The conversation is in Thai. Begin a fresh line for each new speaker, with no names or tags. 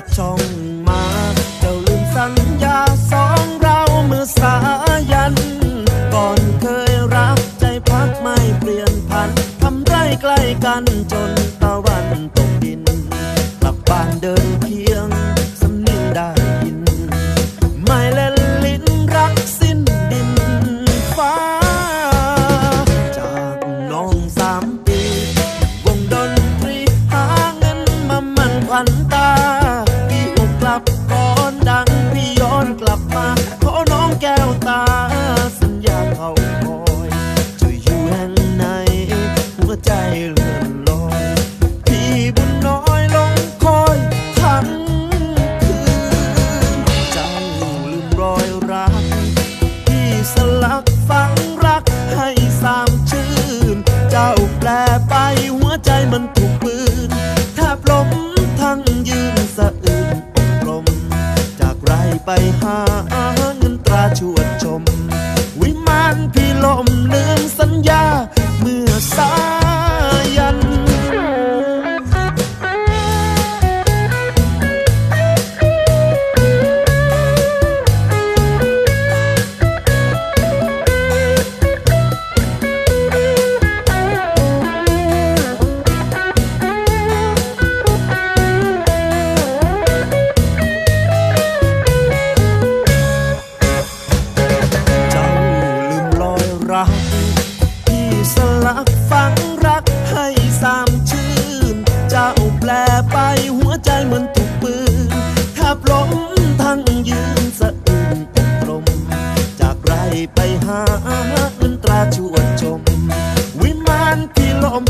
ากช่องมาเจ้าลืมสัญญาสองเราเมื่อสายัน ก่อนเคยรักใจพักไม่เปลี่ยนพันทำไรใกล้กันจนตะวันตกดิน กลับบ้านเดินเคียงสำเนียงได้ยิน ไม่เล่นลิ้นรักสิ้นดินฟ้า จากน้องสามปี วงดนตรีหาเงินมามันขวันตาับก่อนดังพี่ย้อนกลับมา ขอน้องแก้วตาสัญญาเขา ไปหาเงินตราชวดชม วิมานพี่ลมลืมสัญญา ថាអត់នឹងត្រាជួចជុំវិមានពីលំ